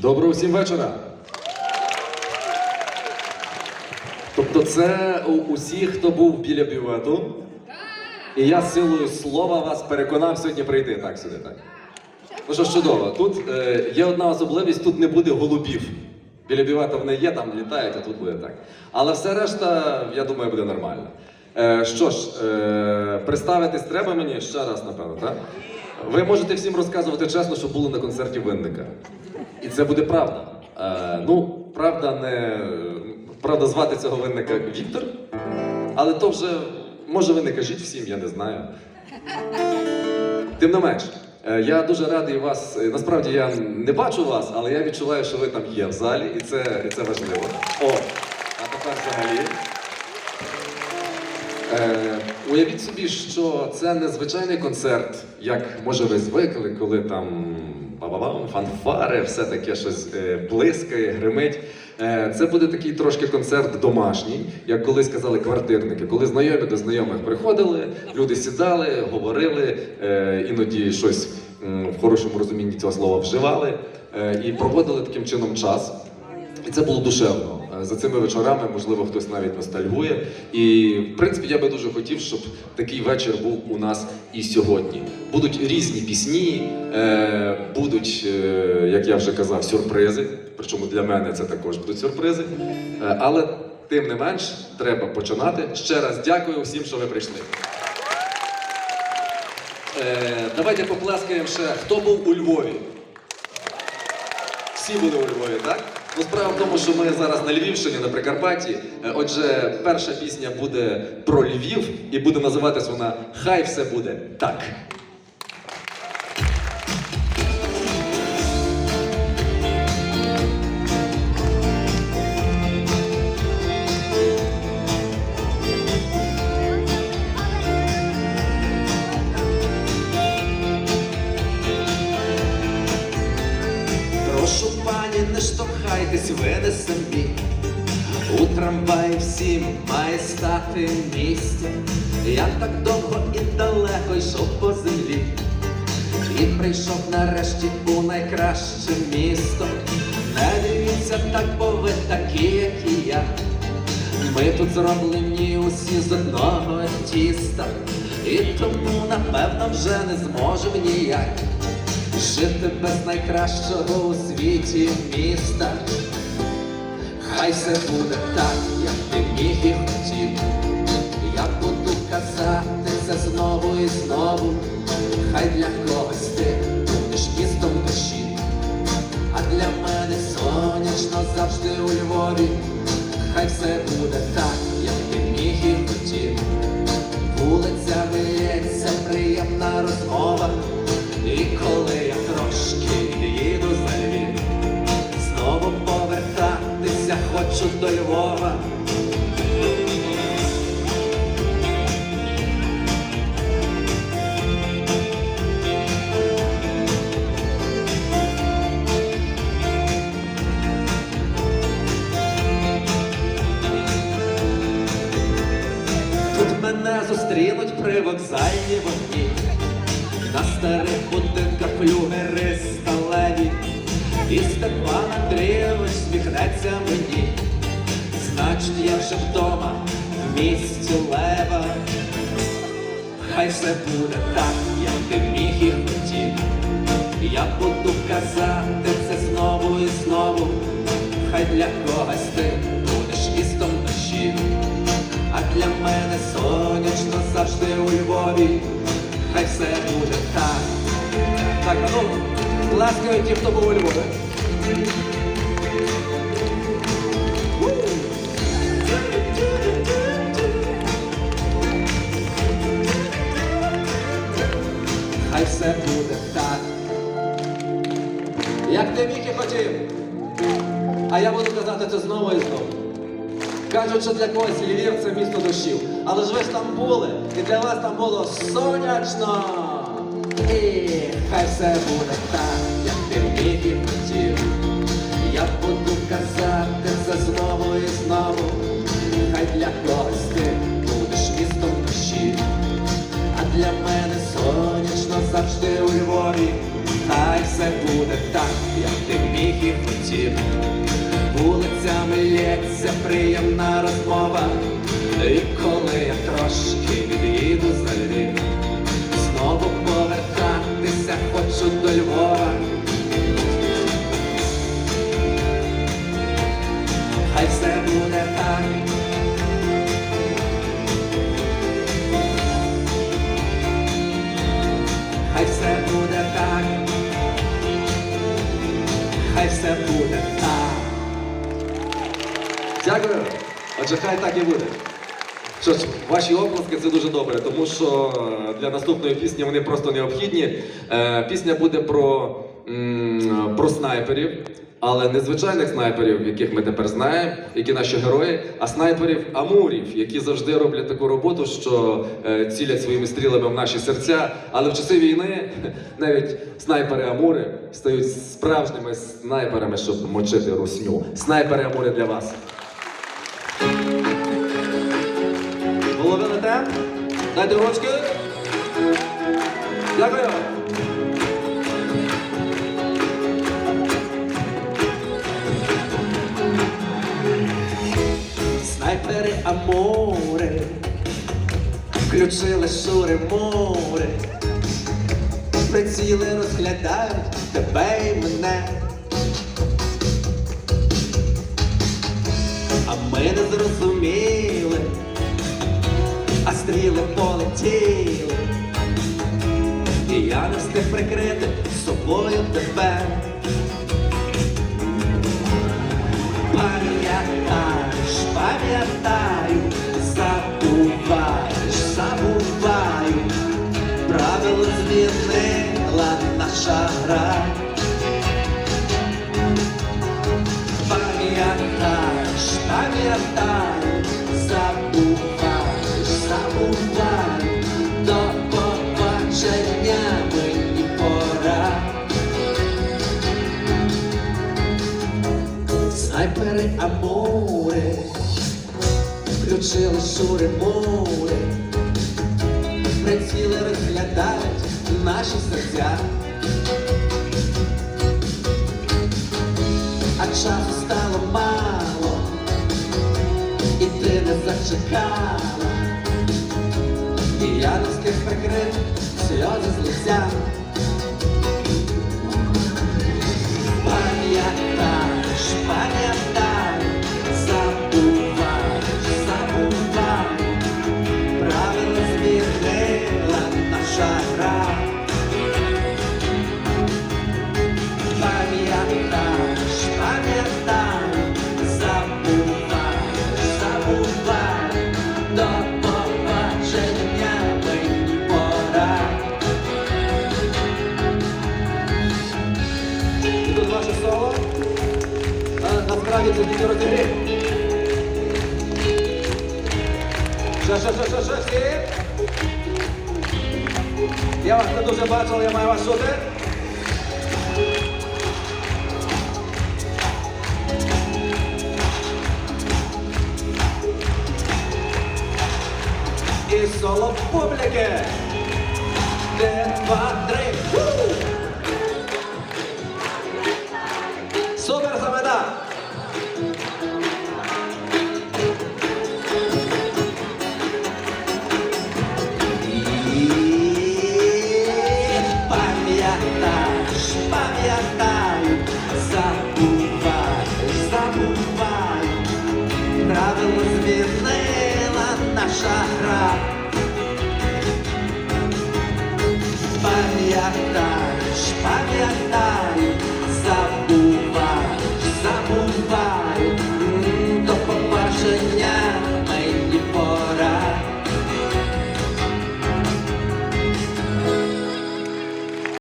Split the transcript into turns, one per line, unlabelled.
Доброго всім вечора. Тобто це у усіх, хто був біля бювету. І я силою слова вас переконав сьогодні прийти так сюди. Так. Ну що ж чудово, тут е, є одна особливість, тут не буде голубів. Біля бювета вони є, там літають, а тут буде так. Але все решта, я думаю, буде нормально. Е, що ж, е, представитись треба мені ще раз, напевно, так? Ви можете всім розказувати чесно, що були на концерті Винника. І це буде правда. Е, ну, правда, не правда, звати цього винника Віктор, але то вже може ви не кажіть всім, я не знаю. Тим не менш, е, я дуже радий вас. е, Насправді я не бачу вас, але я відчуваю, що ви там є в залі, і це, і це важливо. О, а тепер взагалі. Е, уявіть собі, що це не звичайний концерт, як може ви звикли, коли там ба-ба-бам, фанфари, все таке щось е, блискає, гримить. Е, це буде такий трошки концерт домашній, як колись казали квартирники, коли знайомі до знайомих приходили, люди сідали, говорили, е, іноді щось в хорошому розумінні цього слова вживали е, і проводили таким чином час. І це було душевно. За цими вечорами, можливо, хтось навіть ностальгує. І в принципі, я би дуже хотів, щоб такий вечір був у нас і сьогодні. Будуть різні пісні, е, будуть, е, як я вже казав, сюрпризи. Причому для мене це також будуть сюрпризи. Е, але тим не менш, треба починати. Ще раз дякую всім, що ви прийшли. Давайте поплескаємо ще, хто був у Львові. Всі були у Львові, так? Ну, справа в тому, що ми зараз на Львівщині, на Прикарпатті. Е, Отже, перша пісня буде про Львів і буде називатись вона Хай все буде так.
Має стати місце. Я так довго і далеко йшов по землі. І прийшов нарешті у найкраще місто. Не дивіться так, бо ви такі, як і я. Ми тут зроблені усі з одного тіста, і тому, напевно, вже не зможемо ніяк жити без найкращого у світі міста. Хай все буде так, міг і хотів. Я буду казати це знову і знову. Хай для когось ти будеш містом душі, а для мене сонячно завжди у Львові. Хай все буде так, зустрінуть при вокзальній вогні. На старих будинках флюгери сталеві, і Степан Андрійович сміхнеться мені. Значить, я вже вдома в місті лева. Хай все буде так, як ти міг і хотів. Я буду казати це знову і знову. Хай для когось ти будеш містом душі, а для мене завжди у Хай все буде так. Так, ну, ласкаю ті, хто був у Львові. Хай все буде так. Як ти і хотів. А я буду казати це знову і знову. Кажуть, що для когось Львів це місто дощів. Але ж ви ж там були, і для вас там було сонячно. І хай все буде так, міг хотів. Вулицями лється приємна розмова. І коли я трошки від'їду за Львів, знову повертатися хочу до Львова. Хай все буде так.
Дякую. Отже, хай так і буде. Що ж, ваші оплески це дуже добре, тому що е, для наступної пісні вони просто необхідні. Е, Пісня буде про, про снайперів, але не звичайних снайперів, яких ми тепер знаємо, які наші герої, а снайперів амурів, які завжди роблять таку роботу, що е, цілять своїми стрілами в наші серця. Але в часи війни навіть снайпери амури стають справжніми снайперами, щоб мочити русню. Снайпери амури для вас. Дайте ручки. Дякую.
Снайпери Амори, включили шури море, приціли розглядають тебе і мене. Полетіли, і я не встиг прикрити собою тебе. Пам'ятаєш, пам'ятаю, Аморе, включили шури море, приціли розглядають наші серця. А часу стало мало, і ти не зачекала,
Насправді це тільки розігрів. Ще, ще, ще, ще, всі. Я вас не дуже бачив, я маю вас чути. І соло публіки. Один, два, три.
Пам'ятаєш, пам'ятаю,